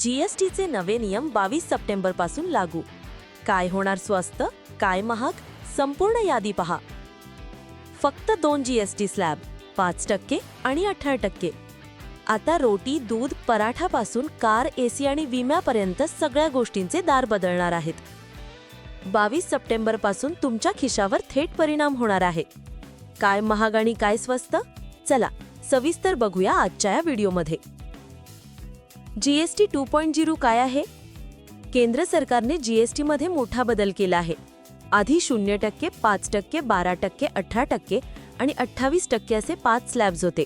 जीएसटीचे नवे नियम बावीस सप्टेंबरपासून लागू. काय होणार स्वस्त काय महाग संपूर्ण यादी पहा. फक्त दोन जीएसटी स्लॅब पाच टक्के आणि अठरा टक्के. आता रोटी दूध पराठापासून कार एसी आणि विम्यापर्यंत सगळ्या गोष्टींचे दार बदलणार आहेत. बावीस सप्टेंबरपासून तुमच्या खिशावर थेट परिणाम होणार आहे. काय महाग आणि काय स्वस्त? चला सविस्तर बघूया आजच्या या व्हिडिओमध्ये. जीएसटी टू पॉईंट झिरो काय आहे? केंद्र सरकारने जीएसटीमध्ये मोठा बदल केला आहे. आधी शून्य टक्के पाच टक्के बारा टक्के अठरा टक्के आणि अठ्ठावीस टक्के असे पाच स्लॅब्स होते.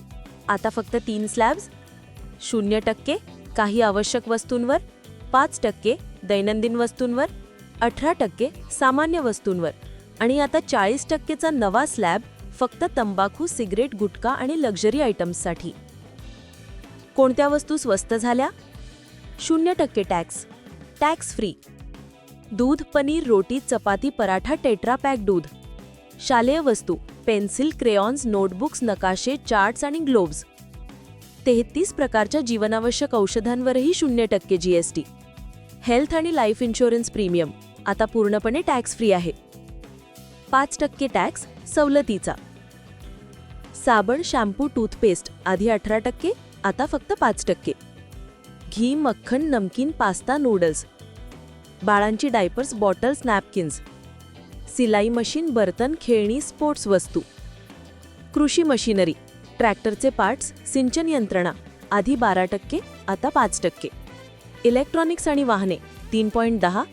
आता फक्त तीन स्लॅब्स शून्य टक्के काही आवश्यक वस्तूंवर पाच टक्के दैनंदिन वस्तूंवर अठरा टक्के सामान्य वस्तूंवर आणि आता चाळीस टक्केचा नवा स्लॅब फक्त तंबाखू सिगरेट गुटखा आणि लक्झरी आयटम्ससाठी. कोणत्या वस्तू स्वस्त झाल्या? शून्य टक्के टॅक्स. Tax free. दूध पनीर रोटी चपाती पराठा टेट्रा पॅक दूध. शालेय वस्तू पेन्सिल क्रेयॉन्स नोटबुक्स नकाशे चार्ट्स आणि ग्लोव्ज. तेहतीस प्रकारच्या जीवनावश्यक औषधांवरही शून्य टक्के जीएसटी हेल्थ आणि लाईफ इन्शुरन्स प्रीमियम. आता पूर्णपणे टॅक्स फ्री आहे. पाच टक्के टॅक्स सवलतीचा. साबण शॅम्पू टूथपेस्ट आधी अठरा टक्के आता फक्त पाच टक्के. घी मक्खन नमकीन पास्ता नूडल्स. बाळांची डायपर्स बॉटल्स नॅपकिन्स. सिलाई मशीन बर्तन खेळणी स्पोर्ट्स वस्तू. कृषी मशिनरी ट्रॅक्टरचे पार्ट्स सिंचन यंत्रणा आधी बारा टक्के आता पाच टक्के. इलेक्ट्रॉनिक्स आणि वाहने तीन पॉईंट दहा.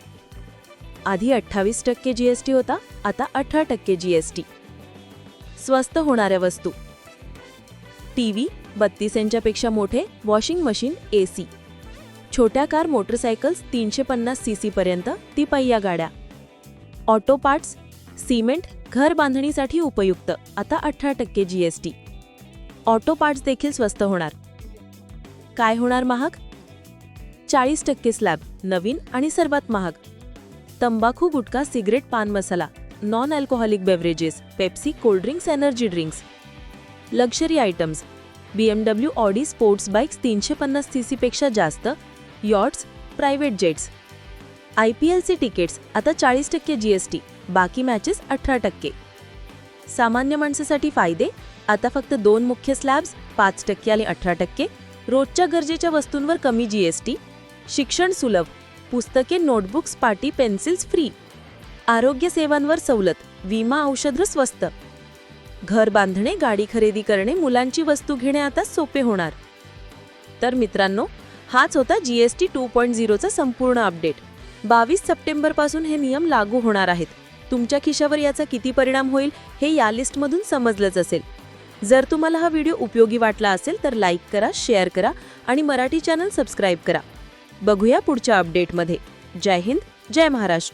आधी अठ्ठावीस टक्के जी एस टी होता आता अठरा टक्के जी एस टी स्वस्त होणाऱ्या वस्तू. टी व्ही बत्तीस इंचापेक्षा मोठे वॉशिंग मशीन ए सी. छोट्या कार मोटरसायकल्स तीनशे पन्नास सी पर्यंत तिपहिया गाड्या. ऑटो पार्ट्स सिमेंट घर बांधणीसाठी उपयुक्त आता अठरा टक्के जी एस ऑटो पार्ट्स देखील स्वस्त होणार. काय होणार महाग? चाळीस टक्के स्लॅब नवीन आणि सर्वात महाग. तंबाखू गुटखा सिगरेट पान मसाला. Non alcoholic beverages Pepsi cold drinks energy drinks luxury items B M W Audi sports bikes तीनशे पन्नास सी सीपेक्षा जास्त yachts private jets I P एलचे तिकीट्स आता चाळीस टक्के जी एस टी बाकी मॅचेस अठरा टक्के. सामान्य माणसासाठी फायदे आता फक्त दोन मुख्य स्लॅब्स पाच टक्के आणि अठरा टक्के. रोजच्या गरजेच्या वस्तूंवर कमी जी एस टी शिक्षण सुलभ पुस्तके नोटबुक्स पाटी पेन्सिल्स फ्री आरोग्य सेवांवर सवलत विमा औषध स्वस्त. घर बांधणे गाडी खरेदी करणे मुलांची वस्तू घेणे आता सोपे होणार. तर मित्रांनो हाच होता जीएसटी टू पॉईंट झिरोचा संपूर्ण अपडेट. बावीस सप्टेंबरपासून हे नियम लागू होणार आहेत. तुमच्या खिशावर याचा किती परिणाम होईल हे या लिस्टमधून समजलंच असेल. जर तुम्हाला हा व्हिडिओ उपयोगी वाटला असेल तर लाईक करा शेअर करा आणि मराठी चॅनल सबस्क्राईब करा. बघूया पुढच्या अपडेटमध्ये. जय हिंद जय महाराष्ट्र.